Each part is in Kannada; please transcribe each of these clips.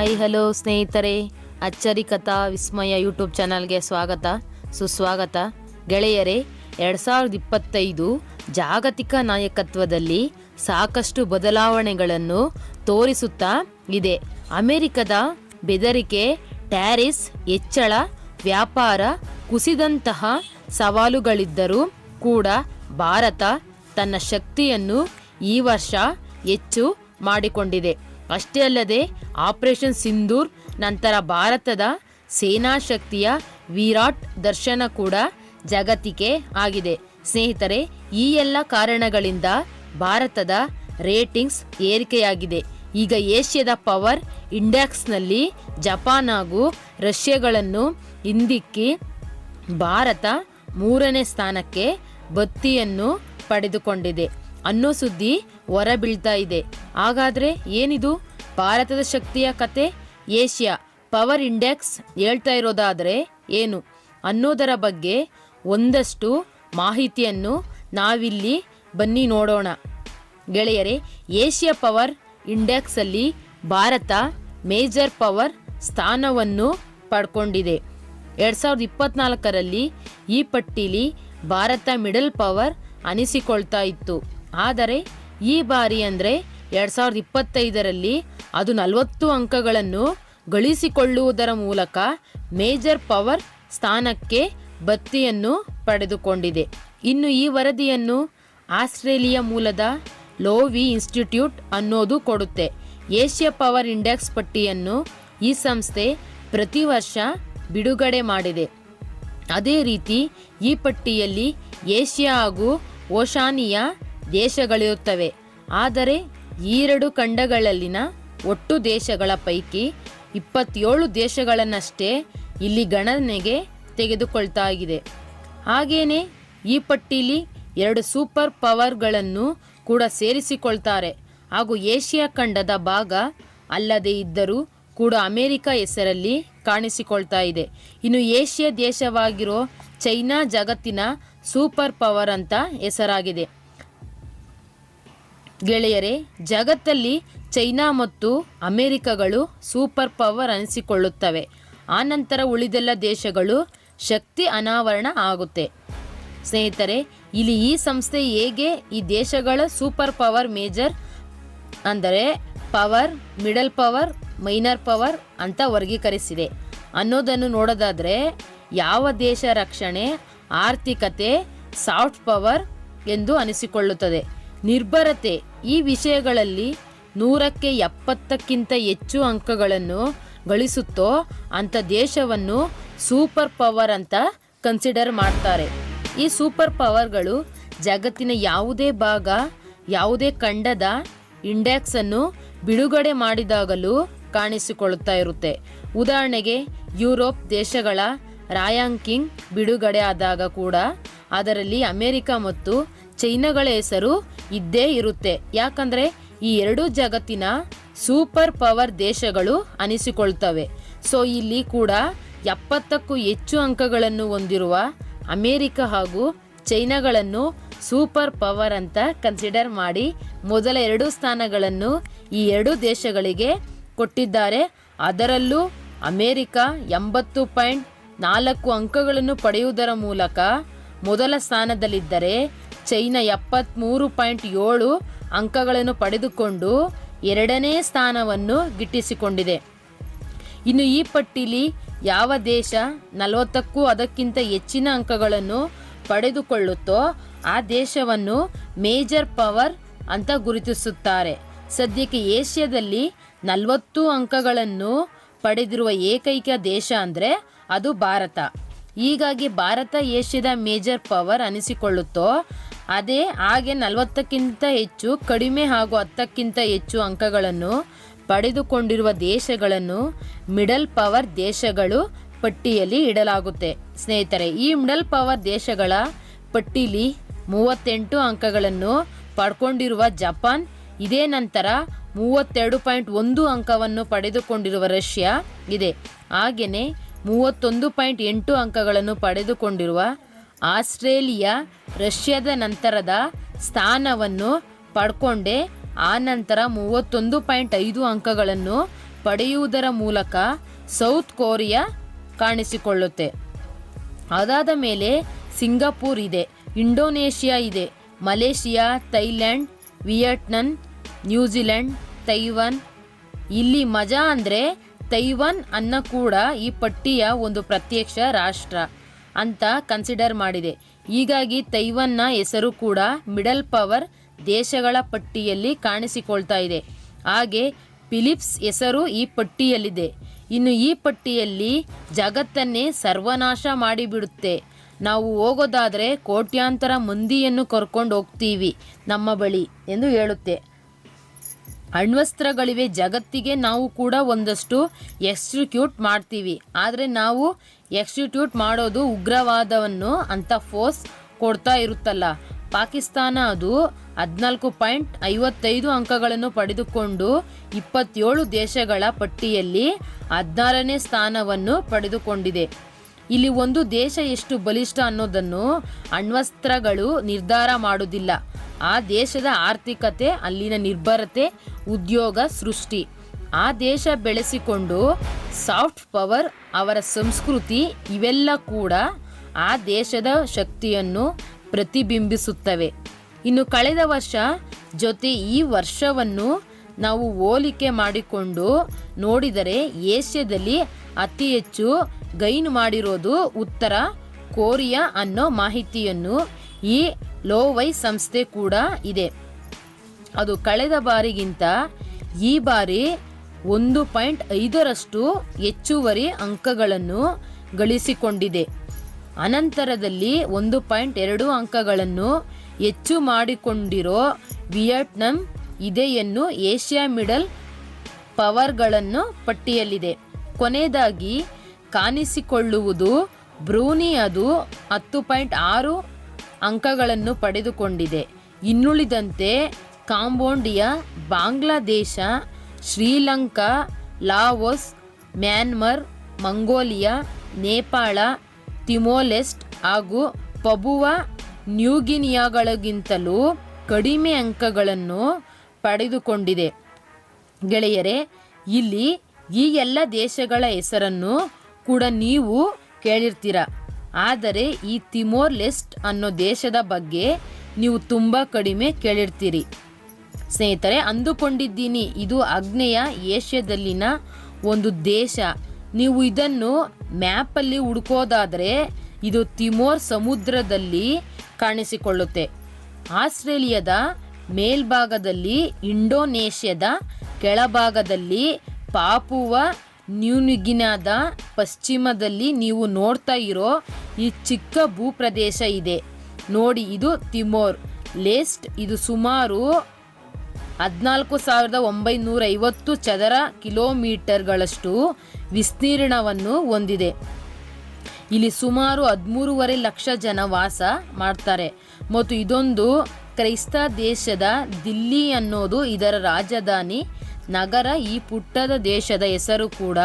ಹಾಯ್ ಹಲೋ ಸ್ನೇಹಿತರೆ. ಅಚ್ಚರಿ ಕಥಾ ವಿಸ್ಮಯ ಯೂಟ್ಯೂಬ್ ಚಾನಲ್ಗೆ ಸ್ವಾಗತ, ಸುಸ್ವಾಗತ. ಗೆಳೆಯರೇ, ಎರಡು ಸಾವಿರದ ಇಪ್ಪತ್ತೈದು ಜಾಗತಿಕ ನಾಯಕತ್ವದಲ್ಲಿ ಸಾಕಷ್ಟು ಬದಲಾವಣೆಗಳನ್ನು ತೋರಿಸುತ್ತಾ ಇದೆ. ಅಮೆರಿಕದ ಬೆದರಿಕೆ, ಟ್ಯಾರಿಸ್ ಹೆಚ್ಚಳ ವ್ಯಾಪಾರ, ಕುಸಿದಂತಹ ಸವಾಲುಗಳಿದ್ದರೂ ಕೂಡ ಭಾರತ ತನ್ನ ಶಕ್ತಿಯನ್ನು ಈ ವರ್ಷ ಹೆಚ್ಚು ಮಾಡಿಕೊಂಡಿದೆ. ಅಷ್ಟೇ ಅಲ್ಲದೆ ಆಪರೇಷನ್ ಸಿಂಧೂರ್, ನಂತರ ಭಾರತದ ಸೇನಾ ಶಕ್ತಿಯ ವಿರಾಟ್ ದರ್ಶನ ಕೂಡ ಜಗತ್ತಿಗೆ ಆಗಿದೆ. ಸ್ನೇಹಿತರೆ, ಈ ಎಲ್ಲ ಕಾರಣಗಳಿಂದ ಭಾರತದ ರೇಟಿಂಗ್ಸ್ ಏರಿಕೆಯಾಗಿದೆ. ಈಗ ಏಷ್ಯಾದ ಪವರ್ ಇಂಡೆಕ್ಸ್ನಲ್ಲಿ ಜಪಾನ್ ಹಾಗೂ ರಷ್ಯಾಗಳನ್ನು ಹಿಂದಿಕ್ಕಿ ಭಾರತ ಮೂರನೇ ಸ್ಥಾನಕ್ಕೆ ಬತ್ತಿಯನ್ನು ಪಡೆದುಕೊಂಡಿದೆ. ಅನ್ನೋ ಸುದ್ದಿ ಹೊರಬೀಳ್ತಾ ಇದೆ. ಹಾಗಾದರೆ ಏನಿದು? ಭಾರತದ ಶಕ್ತಿಯ ಕತೆ, ಏಷ್ಯಾ ಪವರ್ ಇಂಡೆಕ್ಸ್ ಹೇಳ್ತಾ ಇರೋದಾದರೆ ಏನು? ಅನ್ನೋದರ ಬಗ್ಗೆ ಒಂದಷ್ಟು ಮಾಹಿತಿಯನ್ನು ನಾವಿಲ್ಲಿ ಬನ್ನಿ ನೋಡೋಣ. ಗೆಳೆಯರೇ, ಏಷ್ಯಾ ಪವರ್ ಇಂಡೆಕ್ಸಲ್ಲಿ ಭಾರತ ಮೇಜರ್ ಪವರ್ ಸ್ಥಾನವನ್ನು ಪಡ್ಕೊಂಡಿದೆ. ಎರಡು ಸಾವಿರದ ಇಪ್ಪತ್ನಾಲ್ಕರಲ್ಲಿ ಈ ಪಟ್ಟಿಲಿ ಭಾರತ ಮಿಡಲ್ ಪವರ್ ಅನಿಸಿಕೊಳ್ತಾ ಇತ್ತು. ಆದರೆ, ಈ ಬಾರಿ ಅಂದರೆ ಎರಡು ಸಾವಿರದ ಇಪ್ಪತ್ತೈದರಲ್ಲಿ ಅದು ನಲವತ್ತು ಅಂಕಗಳನ್ನು ಗಳಿಸಿಕೊಳ್ಳುವುದರ ಮೂಲಕ ಮೇಜರ್ ಪವರ್ ಸ್ಥಾನಕ್ಕೆ ಬತ್ತಿಯನ್ನು ಪಡೆದುಕೊಂಡಿದೆ. ಇನ್ನು ಈ ವರದಿಯನ್ನು ಆಸ್ಟ್ರೇಲಿಯಾ ಮೂಲದ ಲೋವಿ ಇನ್ಸ್ಟಿಟ್ಯೂಟ್ ಅನ್ನೋದು ಕೊಡುತ್ತೆ. ಏಷ್ಯಾ ಪವರ್ ಇಂಡೆಕ್ಸ್ ಪಟ್ಟಿಯನ್ನು ಈ ಸಂಸ್ಥೆ ಪ್ರತಿ ವರ್ಷ ಬಿಡುಗಡೆ ಮಾಡಿದೆ. ಅದೇ ರೀತಿ ಈ ಪಟ್ಟಿಯಲ್ಲಿ ಏಷ್ಯಾ ಹಾಗೂ ಓಶಾನಿಯಾ ದೇಶಗಳಿರುತ್ತವೆ. ಆದರೆ ಎರಡು ಖಂಡಗಳಲ್ಲಿನ ಒಟ್ಟು ದೇಶಗಳ ಪೈಕಿ ಇಪ್ಪತ್ತೇಳು ದೇಶಗಳನ್ನಷ್ಟೇ ಇಲ್ಲಿ ಗಣನೆಗೆ ತೆಗೆದುಕೊಳ್ತಾ ಇದೆ ಹಾಗೇನೆ ಈ ಪಟ್ಟಿಲಿ ಎರಡು ಸೂಪರ್ ಪವರ್ಗಳನ್ನು ಕೂಡ ಸೇರಿಸಿಕೊಳ್ತಾರೆ. ಹಾಗೂ ಏಷ್ಯಾ ಖಂಡದ ಭಾಗ ಅಲ್ಲದೆ ಇದ್ದರೂ ಕೂಡ ಅಮೆರಿಕ ಹೆಸರಲ್ಲಿ ಕಾಣಿಸಿಕೊಳ್ತಾ ಇದೆ. ಇನ್ನು ಏಷ್ಯಾ ದೇಶವಾಗಿರೋ ಚೈನಾ ಜಗತ್ತಿನ ಸೂಪರ್ ಪವರ್ ಅಂತ ಹೆಸರಾಗಿದೆ. ಗೆಳೆಯರೇ, ಜಗತ್ತಲ್ಲಿ ಚೈನಾ ಮತ್ತು ಅಮೆರಿಕಗಳು ಸೂಪರ್ ಪವರ್ ಅನಿಸಿಕೊಳ್ಳುತ್ತವೆ. ಆನಂತರ ಉಳಿದೆಲ್ಲ ದೇಶಗಳು ಶಕ್ತಿ ಅನಾವರಣ ಆಗುತ್ತೆ. ಸ್ನೇಹಿತರೆ, ಇಲ್ಲಿ ಈ ಸಂಸ್ಥೆ ಹೇಗೆ ಈ ದೇಶಗಳ ಸೂಪರ್ ಪವರ್ ಮೇಜರ್ ಅಂದರೆ power, middle power, minor power ಅಂತ ವರ್ಗೀಕರಿಸಿದೆ. ಅನ್ನೋದನ್ನು ನೋಡೋದಾದರೆ ಯಾವ ದೇಶ ರಕ್ಷಣೆ, ಆರ್ಥಿಕತೆ, ಸಾಫ್ಟ್ ಪವರ್ ಎಂದು ಅನಿಸಿಕೊಳ್ಳುತ್ತದೆ. ನಿರ್ಭರತೆ. ಈ ವಿಷಯಗಳಲ್ಲಿ ನೂರಕ್ಕೆ ಎಪ್ಪತ್ತಕ್ಕಿಂತ ಹೆಚ್ಚು ಅಂಕಗಳನ್ನು ಗಳಿಸುತ್ತೋ ಅಂಥ ದೇಶವನ್ನು ಸೂಪರ್ ಪವರ್ ಅಂತ ಕನ್ಸಿಡರ್ ಮಾಡ್ತಾರೆ. ಈ ಸೂಪರ್ ಪವರ್ಗಳು ಜಗತ್ತಿನ ಯಾವುದೇ ಭಾಗ, ಯಾವುದೇ ಖಂಡದ ಇಂಡೆಕ್ಸನ್ನು ಬಿಡುಗಡೆ ಮಾಡಿದಾಗಲೂ ಕಾಣಿಸಿಕೊಳ್ಳುತ್ತಾ ಇರುತ್ತೆ. ಉದಾಹರಣೆಗೆ, ಯುರೋಪ್ ದೇಶಗಳ ರಾಯಾಂಕಿಂಗ್ ಬಿಡುಗಡೆ ಆದಾಗ ಕೂಡ ಅದರಲ್ಲಿ ಅಮೆರಿಕ ಮತ್ತು ಚೈನಾಗಳ ಹೆಸರು ಇದ್ದೇ ಇರುತ್ತೆ. ಯಾಕಂದ್ರೆ ಈ ಎರಡು ಜಗತ್ತಿನ ಸೂಪರ್ ಪವರ್ ದೇಶಗಳು ಅನಿಸಿಕೊಳ್ತವೆ. ಸೊ, ಇಲ್ಲಿ ಕೂಡ ಎಪ್ಪತ್ತಕ್ಕೂ ಹೆಚ್ಚು ಅಂಕಗಳನ್ನು ಹೊಂದಿರುವ ಅಮೇರಿಕ ಹಾಗೂ ಚೈನಾಗಳನ್ನು ಸೂಪರ್ ಪವರ್ ಅಂತ ಕನ್ಸಿಡರ್ ಮಾಡಿ ಮೊದಲ ಎರಡು ಸ್ಥಾನಗಳನ್ನು ಈ ಎರಡು ದೇಶಗಳಿಗೆ ಕೊಟ್ಟಿದ್ದಾರೆ. ಅದರಲ್ಲೂ ಅಮೇರಿಕ ಎಂಬತ್ತು ಪಾಯಿಂಟ್ ನಾಲ್ಕು ಅಂಕಗಳನ್ನು ಪಡೆಯುವುದರ ಮೂಲಕ ಮೊದಲ ಸ್ಥಾನದಲ್ಲಿದ್ದರೆ ಚೈನಾ ಎಪ್ಪತ್ತ್ಮೂರು ಪಾಯಿಂಟ್ ಏಳು ಅಂಕಗಳನ್ನು ಪಡೆದುಕೊಂಡು ಎರಡನೇ ಸ್ಥಾನವನ್ನು ಗಿಟ್ಟಿಸಿಕೊಂಡಿದೆ. ಇನ್ನು ಈ ಪಟ್ಟಿಲಿ ಯಾವ ದೇಶ ನಲವತ್ತಕ್ಕೂ ಅದಕ್ಕಿಂತ ಹೆಚ್ಚಿನ ಅಂಕಗಳನ್ನು ಪಡೆದುಕೊಳ್ಳುತ್ತೋ ಆ ದೇಶವನ್ನು ಮೇಜರ್ ಪವರ್ ಅಂತ ಗುರುತಿಸುತ್ತಾರೆ. ಸದ್ಯಕ್ಕೆ ಏಷ್ಯಾದಲ್ಲಿ ನಲವತ್ತು ಅಂಕಗಳನ್ನು ಪಡೆದಿರುವ ಏಕೈಕ ದೇಶ ಅಂದರೆ ಅದು ಭಾರತ. ಹೀಗಾಗಿ ಭಾರತ ಏಷ್ಯಾದ ಮೇಜರ್ ಪವರ್ ಅನಿಸಿಕೊಳ್ಳುತ್ತೋ ಅದೇ ಹಾಗೆ ನಲವತ್ತಕ್ಕಿಂತ ಹೆಚ್ಚು, ಕಡಿಮೆ ಹಾಗೂ ಹತ್ತಕ್ಕಿಂತ ಹೆಚ್ಚು ಅಂಕಗಳನ್ನು ಪಡೆದುಕೊಂಡಿರುವ ದೇಶಗಳನ್ನು ಮಿಡಲ್ ಪವರ್ ದೇಶಗಳು ಪಟ್ಟಿಯಲ್ಲಿ ಇಡಲಾಗುತ್ತೆ. ಸ್ನೇಹಿತರೆ, ಈ ಮಿಡಲ್ ಪವರ್ ದೇಶಗಳ ಪಟ್ಟಿಲಿ ಮೂವತ್ತೆಂಟು ಅಂಕಗಳನ್ನು ಪಡ್ಕೊಂಡಿರುವ ಜಪಾನ್, ಇದೇ ನಂತರ ಮೂವತ್ತೆರಡು ಪಾಯಿಂಟ್ ಒಂದು ಅಂಕವನ್ನು ಪಡೆದುಕೊಂಡಿರುವ ರಷ್ಯಾ ಇದೆ. ಹಾಗೆಯೇ ಮೂವತ್ತೊಂದು ಪಾಯಿಂಟ್ ಎಂಟು ಅಂಕಗಳನ್ನು ಪಡೆದುಕೊಂಡಿರುವ ಆಸ್ಟ್ರೇಲಿಯಾ ರಷ್ಯಾದ ನಂತರದ ಸ್ಥಾನವನ್ನು ಪಡ್ಕೊಂಡೆ. ಆ ನಂತರ ಮೂವತ್ತೊಂದು ಪಾಯಿಂಟ್ ಐದು ಅಂಕಗಳನ್ನು ಪಡೆಯುವುದರ ಮೂಲಕ ಸೌತ್ ಕೊರಿಯಾ ಕಾಣಿಸಿಕೊಳ್ಳುತ್ತೆ. ಅದಾದ ಮೇಲೆ ಸಿಂಗಾಪುರ್ ಇದೆ, ಇಂಡೋನೇಷ್ಯಾ ಇದೆ, Malaysia, Thailand, Vietnam, New Zealand, Taiwan. ಇಲ್ಲಿ ಮಜಾ ಅಂದರೆ ತೈವಾನ್ ಅನ್ನ ಕೂಡ ಈ ಪಟ್ಟಿಯ ಒಂದು ಪ್ರತ್ಯಕ್ಷ ರಾಷ್ಟ್ರ. ಅಂತ ಕನ್ಸಿಡರ್ ಮಾಡಿದೆ. ಹೀಗಾಗಿ ತೈವನ್ನ ಹೆಸರು ಕೂಡ ಮಿಡಲ್ ಪವರ್ ದೇಶಗಳ ಪಟ್ಟಿಯಲ್ಲಿ ಕಾಣಿಸಿಕೊಳ್ತಾ ಇದೆ. ಹಾಗೆ ಫಿಲಿಪ್ಸ್ ಹೆಸರು ಈ ಪಟ್ಟಿಯಲ್ಲಿದೆ. ಇನ್ನು ಈ ಪಟ್ಟಿಯಲ್ಲಿ ಜಗತ್ತನ್ನೇ ಸರ್ವನಾಶ ಮಾಡಿಬಿಡುತ್ತೆ. ನಾವು ಹೋಗೋದಾದರೆ ಕೋಟ್ಯಾಂತರ ಮಂದಿಯನ್ನು ಕರ್ಕೊಂಡು ಹೋಗ್ತೀವಿ ನಮ್ಮ ಬಳಿ ಎಂದು ಹೇಳುತ್ತೆ. ಅಣ್ವಸ್ತ್ರಗಳಿವೆ. ಜಗತ್ತಿಗೆ ನಾವು ಕೂಡ ಒಂದಷ್ಟು ಎಕ್ಸ್ಟಿಟ್ಯೂಟ್ ಮಾಡ್ತೀವಿ. ಆದರೆ ನಾವು ಎಕ್ಸ್ಟಿಟ್ಯೂಟ್ ಮಾಡೋದು ಉಗ್ರವಾದವನ್ನು ಅಂತ ಫೋರ್ಸ್ ಕೊಡ್ತಾ ಇರುತ್ತಲ್ಲ. ಪಾಕಿಸ್ತಾನ ಅದು ಹದಿನಾಲ್ಕು ಪಾಯಿಂಟ್ ಐವತ್ತೈದು ಅಂಕಗಳನ್ನು ಪಡೆದುಕೊಂಡು ಇಪ್ಪತ್ತೇಳು ದೇಶಗಳ ಪಟ್ಟಿಯಲ್ಲಿ ಹದಿನಾರನೇ ಸ್ಥಾನವನ್ನು ಪಡೆದುಕೊಂಡಿದೆ. ಇಲ್ಲಿ ಒಂದು ದೇಶ ಎಷ್ಟು ಬಲಿಷ್ಠ ಅನ್ನೋದನ್ನು ಅಣ್ವಸ್ತ್ರಗಳು ನಿರ್ಧಾರ ಮಾಡುವುದಿಲ್ಲ ಆ ದೇಶದ ಆರ್ಥಿಕತೆ, ಅಲ್ಲಿನ ನಿರ್ಭರತೆ, ಉದ್ಯೋಗ, ಸೃಷ್ಟಿ. ಆ ದೇಶ ಬೆಳೆಸಿಕೊಂಡು ಸಾಫ್ಟ್ ಪವರ್, ಅವರ ಸಂಸ್ಕೃತಿ ಇವೆಲ್ಲ ಕೂಡ ಆ ದೇಶದ ಶಕ್ತಿಯನ್ನು ಪ್ರತಿಬಿಂಬಿಸುತ್ತವೆ. ಇನ್ನು ಕಳೆದ ವರ್ಷ ಜೊತೆ ಈ ವರ್ಷವನ್ನು ನಾವು ಹೋಲಿಕೆ ಮಾಡಿಕೊಂಡು ನೋಡಿದರೆ ಏಷ್ಯಾದಲ್ಲಿ ಅತಿ ಹೆಚ್ಚು ಗೈನ್ ಮಾಡಿರೋದು ಉತ್ತರ ಕೊರಿಯಾ ಅನ್ನೋ ಮಾಹಿತಿಯನ್ನು ಈ ಲೋವೈ ಸಂಸ್ಥೆ ಕೂಡ ಇದೆ. ಅದು ಕಳೆದ ಬಾರಿಗಿಂತ ಈ ಬಾರಿ ಒಂದು ಪಾಯಿಂಟ್ ಐದರಷ್ಟು ಹೆಚ್ಚುವರಿ ಅಂಕಗಳನ್ನು ಗಳಿಸಿಕೊಂಡಿದೆ. ಅನಂತರದಲ್ಲಿ ಒಂದು ಪಾಯಿಂಟ್ ಎರಡು ಅಂಕಗಳನ್ನು ಹೆಚ್ಚು ಮಾಡಿಕೊಂಡಿರೋ ವಿಯಟ್ನಾಂ ಇದೆಯನ್ನು ಏಷ್ಯಾ ಮಿಡಲ್ ಪವರ್ಗಳನ್ನು ಪಟ್ಟಿಯಲ್ಲಿದೆ. ಕೊನೆಯದಾಗಿ ಕಾಣಿಸಿಕೊಳ್ಳುವುದು ಬ್ರೂನಿ ಅದು ಹತ್ತು ಪಾಯಿಂಟ್ ಆರು ಅಂಕಗಳನ್ನು ಪಡೆದುಕೊಂಡಿದೆ. ಇನ್ನುಳಿದಂತೆ Cambodia, Bangladesh, Sri Lanka, Laos, Myanmar, Mongolia, Nepal, Timor Leste ಹಾಗೂ ಪಬುವಾ ನ್ಯೂಗಿನಿಯಾಗಳಿಗಿಂತಲೂ ಕಡಿಮೆ ಅಂಕಗಳನ್ನು ಪಡೆದುಕೊಂಡಿದೆ. ಗೆಳೆಯರೆ, ಇಲ್ಲಿ ಈ ಎಲ್ಲ ದೇಶಗಳ ಹೆಸರನ್ನು ಕೂಡ ನೀವು ಕೇಳಿರ್ತೀರ? ಆದರೆ ಈ ತಿಮೋರ್ ಲೆಸ್ಟ್ ಅನ್ನೋ ದೇಶದ ಬಗ್ಗೆ ನೀವು ತುಂಬ ಕಡಿಮೆ ಕೇಳಿರ್ತೀರಿ. ಸ್ನೇಹಿತರೆ, ಅಂದುಕೊಂಡಿದ್ದೀನಿ, ಇದು ಆಗ್ನೇಯ ಏಷ್ಯಾದಲ್ಲಿನ ಒಂದು ದೇಶ. ನೀವು ಇದನ್ನು ಮ್ಯಾಪಲ್ಲಿ ಹುಡುಕೋದಾದರೆ ಇದು ತಿಮೋರ್ ಸಮುದ್ರದಲ್ಲಿ ಕಾಣಿಸಿಕೊಳ್ಳುತ್ತೆ. ಆಸ್ಟ್ರೇಲಿಯಾದ ಮೇಲ್ಭಾಗದಲ್ಲಿ ಇಂಡೋನೇಷ್ಯಾದ ಕೆಳಭಾಗದಲ್ಲಿ ಪಾಪುವ ನ್ಯೂನಿಗಿನಾದ ಪಶ್ಚಿಮದಲ್ಲಿ ನೀವು ನೋಡ್ತಾ ಇರೋ ಈ ಚಿಕ್ಕ ಭೂಪ್ರದೇಶ ಇದೆ. ನೋಡಿ, ಇದು ತಿಮೋರ್. ಲೇಸ್ಟ್, ಇದು ಸುಮಾರು ಹದಿನಾಲ್ಕು ಸಾವಿರದ ಒಂಬೈನೂರ ಐವತ್ತು ಚದರ ಕಿಲೋಮೀಟರ್ಗಳಷ್ಟು ವಿಸ್ತೀರ್ಣವನ್ನು ಹೊಂದಿದೆ. ಇಲ್ಲಿ ಸುಮಾರು ಹದಿಮೂರುವರೆ ಲಕ್ಷ ಜನ ವಾಸ ಮಾಡ್ತಾರೆ. ಮತ್ತು ಇದೊಂದು ಕ್ರೈಸ್ತ ದೇಶದ ದಿಲ್ಲಿ ಅನ್ನೋದು ಇದರ ರಾಜಧಾನಿ ನಗರ ಈ ಪುಟ್ಟದ ದೇಶದ ಹೆಸರು ಕೂಡ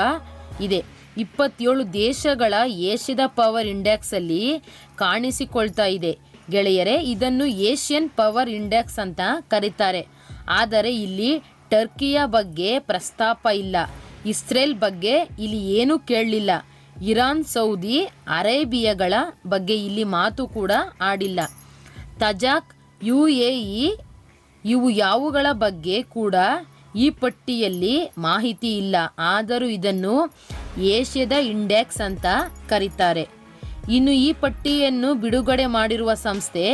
ಇದೆ. ಇಪ್ಪತ್ತೇಳು ದೇಶಗಳ ಏಷ್ಯದ ಪವರ್ ಇಂಡೆಕ್ಸಲ್ಲಿ ಕಾಣಿಸಿಕೊಳ್ತಾ ಇದೆ. ಗೆಳೆಯರೆ, ಇದನ್ನು ಏಷ್ಯನ್ ಪವರ್ ಇಂಡೆಕ್ಸ್ ಅಂತ ಕರೀತಾರೆ. ಆದರೆ ಇಲ್ಲಿ ಟರ್ಕಿಯ ಬಗ್ಗೆ ಪ್ರಸ್ತಾಪ ಇಲ್ಲ. ಇಸ್ರೇಲ್ ಬಗ್ಗೆ ಇಲ್ಲಿ ಏನೂ ಕೇಳಲಿಲ್ಲ. ಇರಾನ್, ಸೌದಿ ಅರೇಬಿಯಾಗಳ ಬಗ್ಗೆ ಇಲ್ಲಿ ಮಾತು ಕೂಡ ಆಡಿಲ್ಲ. ತಜಾಕ್, ಯು ಎ ಇವು ಯಾವುಗಳ ಬಗ್ಗೆ ಕೂಡ ಈ ಪಟ್ಟಿಯಲ್ಲಿ ಮಾಹಿತಿ ಇಲ್ಲ. ಆದರೂ ಇದನ್ನು ಏಷ್ಯಾದ ಇಂಡೆಕ್ಸ್ ಅಂತ ಕರೀತಾರೆ. ಇನ್ನು ಈ ಪಟ್ಟಿಯನ್ನು ಬಿಡುಗಡೆ ಮಾಡಿರುವ ಸಂಸ್ಥೆ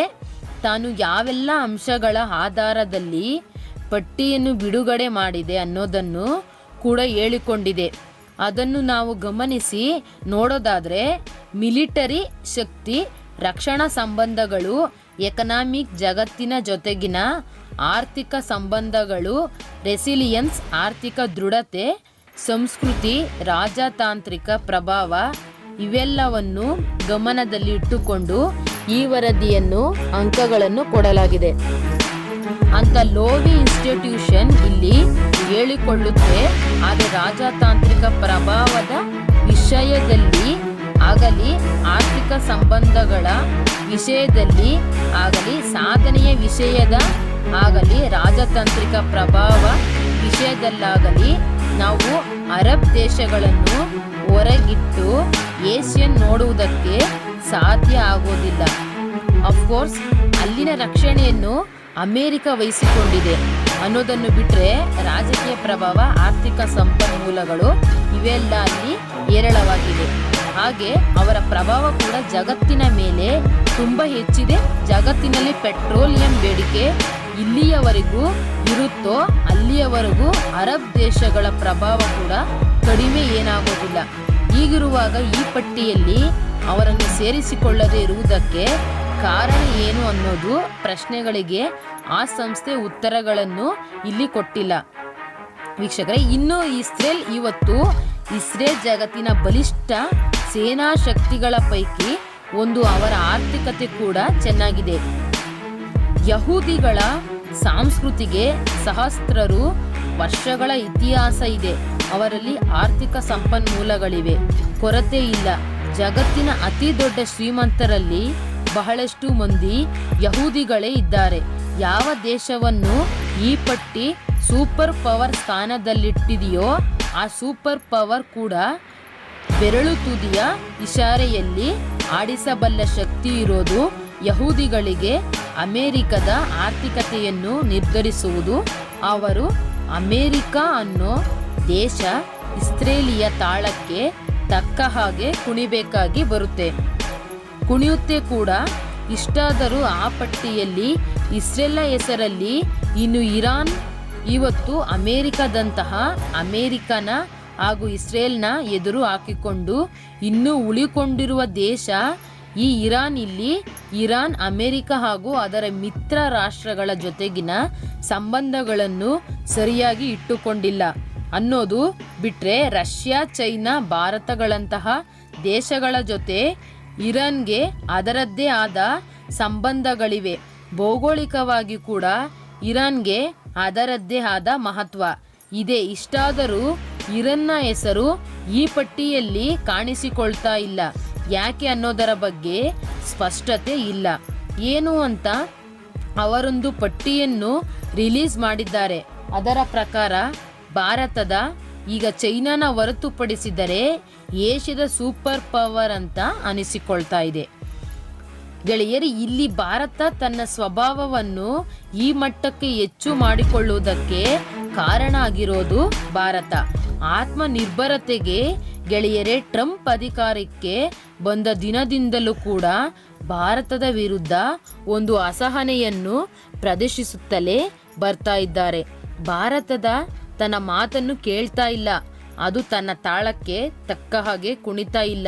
ತಾನು ಯಾವೆಲ್ಲ ಅಂಶಗಳ ಆಧಾರದಲ್ಲಿ ಪಟ್ಟಿಯನ್ನು ಬಿಡುಗಡೆ ಮಾಡಿದೆ ಅನ್ನೋದನ್ನು ಕೂಡ ಹೇಳಿಕೊಂಡಿದೆ. ಅದನ್ನು ನಾವು ಗಮನಿಸಿ ನೋಡೋದಾದರೆ ಮಿಲಿಟರಿ ಶಕ್ತಿ, ರಕ್ಷಣಾ ಸಂಬಂಧಗಳು, ಎಕನಾಮಿಕ್ ಜಗತ್ತಿನ ಜೊತೆಗಿನ ಆರ್ಥಿಕ ಸಂಬಂಧಗಳು ರೆಸಿಲಿಯನ್ಸ್ ಆರ್ಥಿಕ ದೃಢತೆ, ಸಂಸ್ಕೃತಿ, ರಾಜತಾಂತ್ರಿಕ ಪ್ರಭಾವ ಇವೆಲ್ಲವನ್ನು ಗಮನದಲ್ಲಿ ಇಟ್ಟುಕೊಂಡು ಈ ವರದಿಯನ್ನು, ಅಂಕಗಳನ್ನು ಕೊಡಲಾಗಿದೆ. ಅಂತ ಲೋವಿ ಇನ್ಸ್ಟಿಟ್ಯೂಷನ್ ಇಲ್ಲಿ ಹೇಳಿಕೊಳ್ಳುತ್ತೆ. ಆದರೆ ರಾಜತಾಂತ್ರಿಕ ಪ್ರಭಾವದ ವಿಷಯದಲ್ಲಿ ಆಗಲಿ, ಆರ್ಥಿಕ ಸಂಬಂಧಗಳ ವಿಷಯದಲ್ಲಿ ಆಗಲಿ, ಸಾಧನೆಯ ವಿಷಯದ ಆಗಲಿ, ರಾಜತಾಂತ್ರಿಕ ಪ್ರಭಾವ ವಿಷಯದಲ್ಲಾಗಲಿ, ನಾವು ಅರಬ್ ದೇಶಗಳನ್ನು ಹೊರಗಿಟ್ಟು ಏಷ್ಯನ್ ನೋಡುವುದಕ್ಕೆ ಸಾಧ್ಯ ಆಗೋದಿಲ್ಲ. ಅಫ್ಕೋರ್ಸ್ ಅಲ್ಲಿನ ರಕ್ಷಣೆಯನ್ನು ಅಮೇರಿಕ ವಹಿಸಿಕೊಂಡಿದೆ. ಅನ್ನೋದನ್ನು ಬಿಟ್ಟರೆ ರಾಜಕೀಯ ಪ್ರಭಾವ, ಆರ್ಥಿಕ ಸಂಪನ್ಮೂಲಗಳು ಇವೆಲ್ಲ ಅಲ್ಲಿ ಹೇರಳವಾಗಿದೆ ಹಾಗೆ ಅವರ ಪ್ರಭಾವ ಕೂಡ ಜಗತ್ತಿನ ಮೇಲೆ ತುಂಬ ಹೆಚ್ಚಿದೆ. ಜಗತ್ತಿನಲ್ಲಿ ಪೆಟ್ರೋಲಿಯಂ ಬೇಡಿಕೆ ಇಲ್ಲಿಯವರೆಗೂ ಇರುತ್ತೋ ಅಲ್ಲಿಯವರೆಗೂ ಅರಬ್ ದೇಶಗಳ ಪ್ರಭಾವ ಕೂಡ ಕಡಿಮೆ ಏನಾಗೋದಿಲ್ಲ. ಹೀಗಿರುವಾಗ ಈ ಪಟ್ಟಿಯಲ್ಲಿ ಅವರನ್ನು ಸೇರಿಸಿಕೊಳ್ಳದೇ ಇರುವುದಕ್ಕೆ ಕಾರಣ ಏನು ಅನ್ನೋದು ಪ್ರಶ್ನೆಗಳಿಗೆ ಆ ಸಂಸ್ಥೆ ಉತ್ತರಗಳನ್ನು ಇಲ್ಲಿ ಕೊಟ್ಟಿಲ್ಲ. ವೀಕ್ಷಕರೇ, ಇನ್ನು ಇಸ್ರೇಲ್ ಇವತ್ತು ಇಸ್ರೇಲ್ ಜಗತ್ತಿನ ಬಲಿಷ್ಠ ಸೇನಾ ಶಕ್ತಿಗಳ ಪೈಕಿ ಒಂದು ಅವರ ಆರ್ಥಿಕತೆ ಕೂಡ ಚೆನ್ನಾಗಿದೆ. ಯಹೂದಿಗಳ ಸಂಸ್ಕೃತಿಗೆ ಸಹಸ್ರರು ವರ್ಷಗಳ ಇತಿಹಾಸ ಇದೆ. ಅವರಲ್ಲಿ ಆರ್ಥಿಕ ಸಂಪನ್ಮೂಲಗಳಿವೆ. ಕೊರತೆ ಇಲ್ಲ. ಜಗತ್ತಿನ ಅತಿ ದೊಡ್ಡ ಶ್ರೀಮಂತರಲ್ಲಿ ಬಹಳಷ್ಟು ಮಂದಿ ಯಹೂದಿಗಳೇ ಇದ್ದಾರೆ. ಯಾವ ದೇಶವನ್ನು ಈ ಪಟ್ಟಿ ಸೂಪರ್ ಪವರ್ ಸ್ಥಾನದಲ್ಲಿಟ್ಟಿದೆಯೋ, ಆ ಸೂಪರ್ ಪವರ್ ಕೂಡ ಬೆರಳು ತುದಿಯ ಇಶಾರೆಯಲ್ಲಿ ಆಡಿಸಬಲ್ಲ ಶಕ್ತಿ ಇರೋದು ಯಹೂದಿಗಳಿಗೆ ಅಮೆರಿಕದ ಆರ್ಥಿಕತೆಯನ್ನು ನಿರ್ಧರಿಸುವುದು. ಅವರು ಅಮೆರಿಕ ಅನ್ನೋ ದೇಶ ಇಸ್ರೇಲಿಯ ತಾಳಕ್ಕೆ ತಕ್ಕ ಹಾಗೆ ಕುಣಿಬೇಕಾಗಿ ಬರುತ್ತೆ. ಕುಣಿಯುತ್ತೆ ಕೂಡ. ಇಷ್ಟಾದರೂ ಆ ಪಟ್ಟಿಯಲ್ಲಿ ಇಸ್ರೇಲ ಹೆಸರಲ್ಲಿ ಇನ್ನು ಇರಾನ್, ಇವತ್ತು ಅಮೇರಿಕದಂತಹ ಅಮೇರಿಕನ ಹಾಗೂ ಇಸ್ರೇಲ್ನ ಎದುರು ಹಾಕಿಕೊಂಡು ಇನ್ನೂ ಉಳಿಕೊಂಡಿರುವ ದೇಶ ಈ ಇರಾನ್ ಇಲ್ಲಿ ಇರಾನ್, ಅಮೆರಿಕ ಹಾಗೂ ಅದರ ಮಿತ್ರ ರಾಷ್ಟ್ರಗಳ ಜೊತೆಗಿನ ಸಂಬಂಧಗಳನ್ನು ಸರಿಯಾಗಿ ಇಟ್ಟುಕೊಂಡಿಲ್ಲ. ಅನ್ನೋದು ಬಿಟ್ರೆ ರಷ್ಯಾ, ಚೈನಾ, ಭಾರತಗಳಂತಹ ದೇಶಗಳ ಜೊತೆ ಇರಾನ್ಗೆ ಅದರದ್ದೇ ಆದ ಸಂಬಂಧಗಳಿವೆ. ಭೌಗೋಳಿಕವಾಗಿ ಕೂಡ ಇರಾನ್ಗೆ ಅದರದ್ದೇ ಆದ ಮಹತ್ವ. ಇದೆ ಇಷ್ಟಾದರೂ ಇರನ್ನ ಹೆಸರು ಈ ಪಟ್ಟಿಯಲ್ಲಿ ಕಾಣಿಸಿಕೊಳ್ತಾ ಇಲ್ಲ. ಯಾಕೆ ಅನ್ನೋದರ ಬಗ್ಗೆ ಸ್ಪಷ್ಟತೆ ಇಲ್ಲ. ಏನು ಅಂತ ಅವರೊಂದು ಪಟ್ಟಿಯನ್ನು ರಿಲೀಸ್ ಮಾಡಿದ್ದಾರೆ. ಅದರ ಪ್ರಕಾರ ಭಾರತದ ಈಗ ಚೈನಾನ ಹೊರತುಪಡಿಸಿದರೆ ಏಷ್ಯಾದ ಸೂಪರ್ ಪವರ್ ಅಂತ ಅನಿಸಿಕೊಳ್ತಾ ಇದೆ. ಗೆಳೆಯರಿ, ಇಲ್ಲಿ ಭಾರತ ತನ್ನ ಸ್ವಭಾವವನ್ನು ಈ ಮಟ್ಟಕ್ಕೆ ಹೆಚ್ಚು ಮಾಡಿಕೊಳ್ಳುವುದಕ್ಕೆ ಕಾರಣ ಆಗಿರೋದು ಭಾರತ. ಆತ್ಮನಿರ್ಭರತೆಗೆ ಗೆಳೆಯರೇ, ಟ್ರಂಪ್ ಅಧಿಕಾರಕ್ಕೆ ಬಂದ ದಿನದಿಂದಲೂ ಕೂಡ ಭಾರತದ ವಿರುದ್ಧ ಒಂದು ಅಸಹನೆಯನ್ನು ಪ್ರದರ್ಶಿಸುತ್ತಲೇ ಬರ್ತಾ ಇದ್ದಾರೆ. ಭಾರತದ ತನ್ನ ಮಾತನ್ನು ಕೇಳ್ತಾ ಇಲ್ಲ. ಅದು ತನ್ನ ತಾಳಕ್ಕೆ ತಕ್ಕ ಹಾಗೆ ಕುಣಿತಾ ಇಲ್ಲ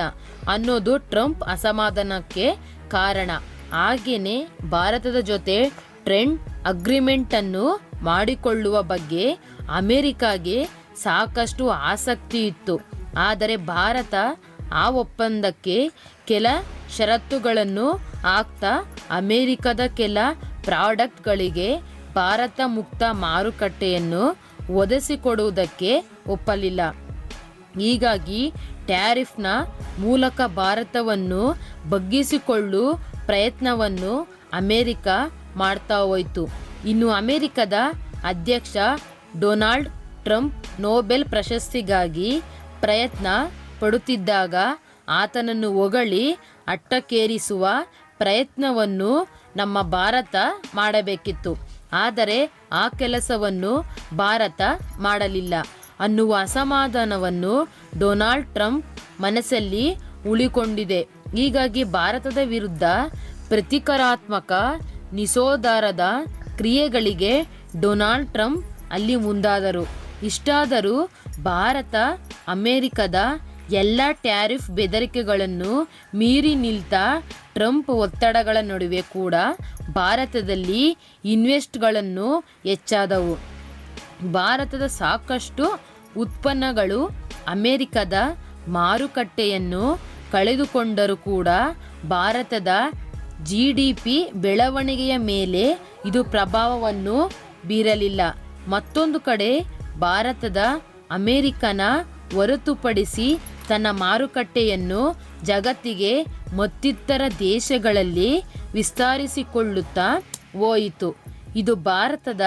ಅನ್ನೋದು ಟ್ರಂಪ್ ಅಸಮಾಧಾನಕ್ಕೆ ಕಾರಣ. ಹಾಗೇನೆ ಭಾರತದ ಜೊತೆ ಟ್ರೆಂಡ್ ಅಗ್ರಿಮೆಂಟ್ ಅನ್ನು ಮಾಡಿಕೊಳ್ಳುವ ಬಗ್ಗೆ ಅಮೆರಿಕಾಗೆ ಸಾಕಷ್ಟು ಆಸಕ್ತಿ ಇತ್ತು. ಆದರೆ ಭಾರತ ಆ ಒಪ್ಪಂದಕ್ಕೆ ಕೆಲ ಷರತ್ತುಗಳನ್ನು ಹಾಕ್ತಾ ಅಮೆರಿಕದ ಕೆಲ ಪ್ರಾಡಕ್ಟ್ಗಳಿಗೆ ಭಾರತ ಮುಕ್ತ ಮಾರುಕಟ್ಟೆಯನ್ನು ಒದಗಿಸಿಕೊಡುವುದಕ್ಕೆ ಒಪ್ಪಲಿಲ್ಲ. ಹೀಗಾಗಿ ಟ್ಯಾರಿಫ್ನ ಮೂಲಕ ಭಾರತವನ್ನು ಬಗ್ಗಿಸಿಕೊಳ್ಳು ಪ್ರಯತ್ನವನ್ನು ಅಮೆರಿಕ ಮಾಡ್ತಾ ಹೋಯಿತು. ಇನ್ನು ಅಮೆರಿಕದ ಅಧ್ಯಕ್ಷ ಡೊನಾಲ್ಡ್ ಟ್ರಂಪ್ ನೊಬೆಲ್ ಪ್ರಶಸ್ತಿಗಾಗಿ ಪ್ರಯತ್ನ ಪಡುತ್ತಿದ್ದಾಗ ಆತನನ್ನು ಹೊಗಳಿ ಅಟ್ಟಕ್ಕೇರಿಸುವ ಪ್ರಯತ್ನವನ್ನು ನಮ್ಮ ಭಾರತ ಮಾಡಬೇಕಿತ್ತು. ಆದರೆ ಆ ಕೆಲಸವನ್ನು ಭಾರತ ಮಾಡಲಿಲ್ಲ. ಅನ್ನುವ ಅಸಮಾಧಾನವನ್ನು ಡೊನಾಲ್ಡ್ ಟ್ರಂಪ್ ಮನಸ್ಸಲ್ಲಿ ಉಳಿಕೊಂಡಿದೆ. ಹೀಗಾಗಿ ಭಾರತದ ವಿರುದ್ಧ ಪ್ರತಿಕರಾತ್ಮಕ ನಿಸೋದಾರದ ಕ್ರಿಯೆಗಳಿಗೆ ಡೊನಾಲ್ಡ್ ಟ್ರಂಪ್ ಅಲ್ಲಿ ಮುಂದಾದರು. ಇಷ್ಟಾದರೂ ಭಾರತ ಅಮೆರಿಕದ ಎಲ್ಲ ಟ್ಯಾರಿಫ್ ಬೆದರಿಕೆಗಳನ್ನು ಮೀರಿ ನಿಲ್ತ ಟ್ರಂಪ್ ಒತ್ತಡಗಳ ನಡುವೆ ಕೂಡ ಭಾರತದಲ್ಲಿ ಇನ್ವೆಸ್ಟ್ಗಳನ್ನು ಹೆಚ್ಚಾದವು. ಭಾರತದ ಸಾಕಷ್ಟು ಉತ್ಪನ್ನಗಳು ಅಮೆರಿಕದ ಮಾರುಕಟ್ಟೆಯನ್ನು ಕಳೆದುಕೊಂಡರೂ ಕೂಡ ಭಾರತದ ಜಿ ಡಿ ಪಿ ಬೆಳವಣಿಗೆಯ ಮೇಲೆ ಇದು ಪ್ರಭಾವವನ್ನು ಬೀರಲಿಲ್ಲ. ಮತ್ತೊಂದು ಕಡೆ ಭಾರತದ ಅಮೆರಿಕನ ಹೊರತುಪಡಿಸಿ ತನ್ನ ಮಾರುಕಟ್ಟೆಯನ್ನು ಜಗತ್ತಿಗೆ ಮತ್ತಿತರ ದೇಶಗಳಲ್ಲಿ ವಿಸ್ತರಿಸಿಕೊಳ್ಳುತ್ತಾ ಹೋಯಿತು. ಇದು ಭಾರತದ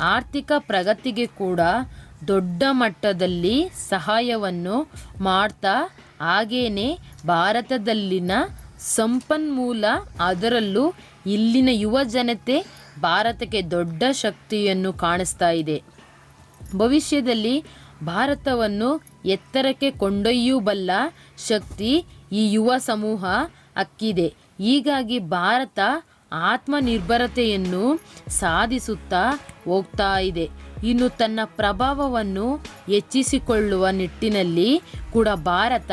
ಆರ್ಥಿಕ ಪ್ರಗತಿಗೆ ಕೂಡ ದೊಡ್ಡ ಮಟ್ಟದಲ್ಲಿ ಸಹಾಯವನ್ನು ಮಾಡ್ತಾ, ಹಾಗೇನೆ ಭಾರತದಲ್ಲಿನ ಸಂಪನ್ಮೂಲ ಅದರಲ್ಲೂ ಇಲ್ಲಿನ ಯುವ ಜನತೆ ಭಾರತಕ್ಕೆ ದೊಡ್ಡ ಶಕ್ತಿಯನ್ನು ಕಾಣಿಸ್ತಾ ಇದೆ. ಭವಿಷ್ಯದಲ್ಲಿ ಭಾರತವನ್ನು ಎತ್ತರಕ್ಕೆ ಕೊಂಡೊಯ್ಯಬಲ್ಲ ಶಕ್ತಿ ಈ ಯುವ ಸಮೂಹ ಅಕ್ಕಿದೆ. ಹೀಗಾಗಿ ಭಾರತ ಆತ್ಮನಿರ್ಭರತೆಯನ್ನು ಸಾಧಿಸುತ್ತಾ ಹೋಗ್ತಾ ಇದೆ. ಇನ್ನು ತನ್ನ ಪ್ರಭಾವವನ್ನು ಹೆಚ್ಚಿಸಿಕೊಳ್ಳುವ ನಿಟ್ಟಿನಲ್ಲಿ ಕೂಡ ಭಾರತ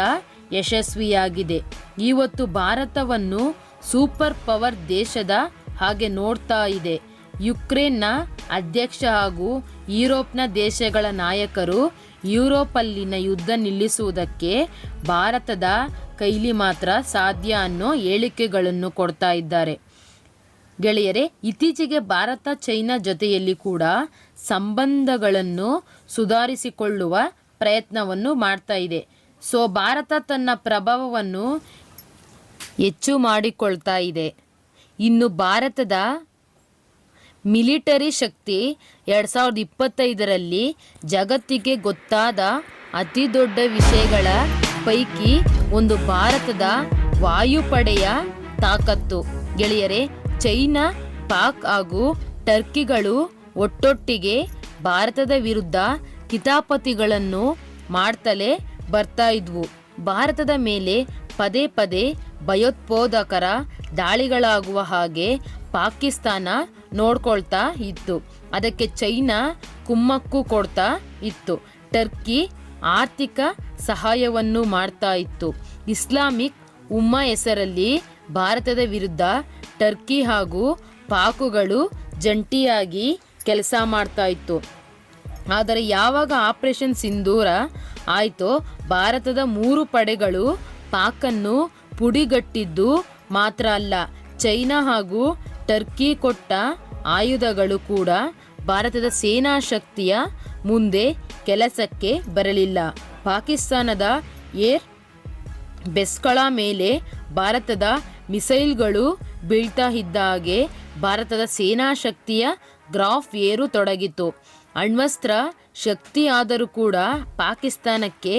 ಯಶಸ್ವಿಯಾಗಿದೆ. ಇವತ್ತು ಭಾರತವನ್ನು ಸೂಪರ್ ಪವರ್ ದೇಶದ ಹಾಗೆ ನೋಡ್ತಾ ಇದೆ. ಯುಕ್ರೇನ್ನ ಅಧ್ಯಕ್ಷ ಹಾಗೂ ಯುರೋಪ್ನ ದೇಶಗಳ ನಾಯಕರು ಯುರೋಪಲ್ಲಿನ ಯುದ್ಧ ನಿಲ್ಲಿಸುವುದಕ್ಕೆ ಭಾರತದ ಕೈಲಿ ಮಾತ್ರ ಸಾಧ್ಯ ಅನ್ನೋ ಹೇಳಿಕೆಗಳನ್ನು ಕೊಡ್ತಾ ಇದ್ದಾರೆ. ಗೆಳೆಯರೆ, ಇತ್ತೀಚೆಗೆ ಭಾರತ ಚೈನಾ ಜೊತೆಯಲ್ಲಿ ಕೂಡ ಸಂಬಂಧಗಳನ್ನು ಸುಧಾರಿಸಿಕೊಳ್ಳುವ ಪ್ರಯತ್ನವನ್ನು ಮಾಡ್ತಾ ಇದೆ. ಸೊ, ಭಾರತ ತನ್ನ ಪ್ರಭಾವವನ್ನು ಹೆಚ್ಚು ಮಾಡಿಕೊಳ್ತಾ ಇದೆ. ಇನ್ನು ಭಾರತದ ಮಿಲಿಟರಿ ಶಕ್ತಿ ಎರಡು ಸಾವಿರದ ಇಪ್ಪತ್ತೈದರಲ್ಲಿ ಜಗತ್ತಿಗೆ ಗೊತ್ತಾದ ಅತಿ ದೊಡ್ಡ ವಿಷಯಗಳ ಪೈಕಿ ಒಂದು ಭಾರತದ ವಾಯುಪಡೆಯ ತಾಕತ್ತು. ಗೆಳೆಯರೆ, ಚೈನಾ, ಪಾಕ್ ಹಾಗೂ ಟರ್ಕಿಗಳು ಒಟ್ಟೊಟ್ಟಿಗೆ ಭಾರತದ ವಿರುದ್ಧ ಕಿತಾಪತಿಗಳನ್ನು ಮಾಡ್ತಲೇ ಬರ್ತಾ ಇದ್ವು. ಭಾರತದ ಮೇಲೆ ಪದೇ ಪದೇ ಭಯೋತ್ಪಾದಕರ ದಾಳಿಗಳಾಗುವ ಹಾಗೆ ಪಾಕಿಸ್ತಾನ ನೋಡ್ಕೊಳ್ತಾ ಇತ್ತು. ಅದಕ್ಕೆ ಚೈನಾ ಕುಮ್ಮಕ್ಕು ಕೊಡ್ತಾ ಇತ್ತು. ಟರ್ಕಿ ಆರ್ಥಿಕ ಸಹಾಯವನ್ನು ಮಾಡ್ತಾ ಇತ್ತು. ಇಸ್ಲಾಮಿಕ್ ಉಮ್ಮ ಹೆಸರಲ್ಲಿ ಭಾರತದ ವಿರುದ್ಧ ಟರ್ಕಿ ಹಾಗೂ ಪಾಕುಗಳು ಜಂಟಿಯಾಗಿ ಕೆಲಸ ಮಾಡ್ತಾ ಇತ್ತು. ಆದರೆ ಯಾವಾಗ ಆಪರೇಷನ್ ಸಿಂಧೂರ ಆಯಿತೋ ಭಾರತದ ಮೂರು ಪಡೆಗಳು ಪಾಕನ್ನು ಪುಡಿಗಟ್ಟಿದ್ದು ಮಾತ್ರ ಅಲ್ಲ. ಚೈನಾ ಹಾಗೂ ಟರ್ಕಿ ಕೊಟ್ಟ ಆಯುಧಗಳು ಕೂಡ ಭಾರತದ ಸೇನಾ ಶಕ್ತಿಯ ಮುಂದೆ ಕೆಲಸಕ್ಕೆ ಬರಲಿಲ್ಲ. ಪಾಕಿಸ್ತಾನದ ಏರ್ ಬೆಸ್ಗಳ ಮೇಲೆ ಭಾರತದ ಮಿಸೈಲ್ಗಳು ಬೀಳ್ತಾ ಇದ್ದ ಹಾಗೆ ಭಾರತದ ಸೇನಾ ಶಕ್ತಿಯ ಗ್ರಾಫ್ ಏರು ತೊಡಗಿತು ಅಣ್ವಸ್ತ್ರ ಶಕ್ತಿ ಆದರೂ ಕೂಡ ಪಾಕಿಸ್ತಾನಕ್ಕೆ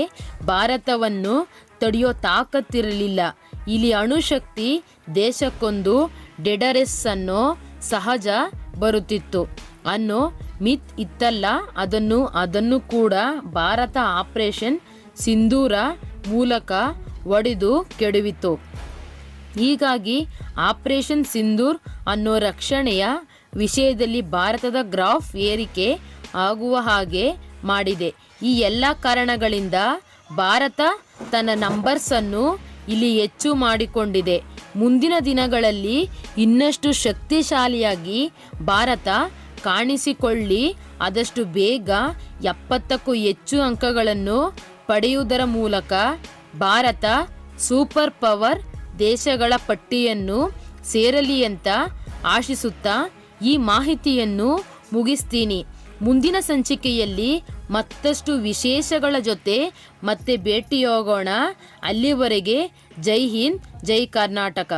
ಭಾರತವನ್ನು ತಡೆಯೋ ತಾಕತ್ತಿರಲಿಲ್ಲ. ಇಲ್ಲಿ ಅಣುಶಕ್ತಿ ದೇಶಕ್ಕೊಂದು ಡೆಡರೆಸ್ ಅನ್ನೋ ಸಹಜ ಬರುತ್ತಿತ್ತು. ಅನ್ನೋ ಮಿತ್ ಇತ್ತಲ್ಲ, ಅದನ್ನು ಅದನ್ನು ಕೂಡ ಭಾರತ ಆಪರೇಷನ್ ಸಿಂಧೂರ ಮೂಲಕ ಒಡೆದು ಕೆಡುವಿತು ಹೀಗಾಗಿ ಆಪರೇಷನ್ ಸಿಂಧೂರ್ ಅನ್ನೋ ರಕ್ಷಣೆಯ ವಿಷಯದಲ್ಲಿ ಭಾರತದ ಗ್ರಾಫ್ ಏರಿಕೆ ಆಗುವ ಹಾಗೆ ಮಾಡಿದೆ. ಈ ಎಲ್ಲ ಕಾರಣಗಳಿಂದ ಭಾರತ ತನ್ನ ನಂಬರ್ಸನ್ನು ಇಲ್ಲಿ ಹೆಚ್ಚು ಮಾಡಿಕೊಂಡಿದೆ. ಮುಂದಿನ ದಿನಗಳಲ್ಲಿ ಇನ್ನಷ್ಟು ಶಕ್ತಿಶಾಲಿಯಾಗಿ ಭಾರತ ಕಾಣಿಸಿಕೊಳ್ಳಿ. ಆದಷ್ಟು ಬೇಗ ಎಪ್ಪತ್ತಕ್ಕೂ ಹೆಚ್ಚು ಅಂಕಗಳನ್ನು ಪಡೆಯುವುದರ ಮೂಲಕ ಭಾರತ ಸೂಪರ್ ಪವರ್ ದೇಶಗಳ ಪಟ್ಟಿಯನ್ನು ಸೇರಲಿ ಅಂತ ಆಶಿಸುತ್ತಾ ಈ ಮಾಹಿತಿಯನ್ನು ಮುಗಿಸ್ತೀನಿ. ಮುಂದಿನ ಸಂಚಿಕೆಯಲ್ಲಿ ಮತ್ತಷ್ಟು ವಿಶೇಷಗಳ ಜೊತೆ ಮತ್ತೆ ಭೇಟಿಯಾಗೋಣ. ಅಲ್ಲಿವರೆಗೆ ಜೈ ಹಿಂದ್ ಜೈ ಕರ್ನಾಟಕ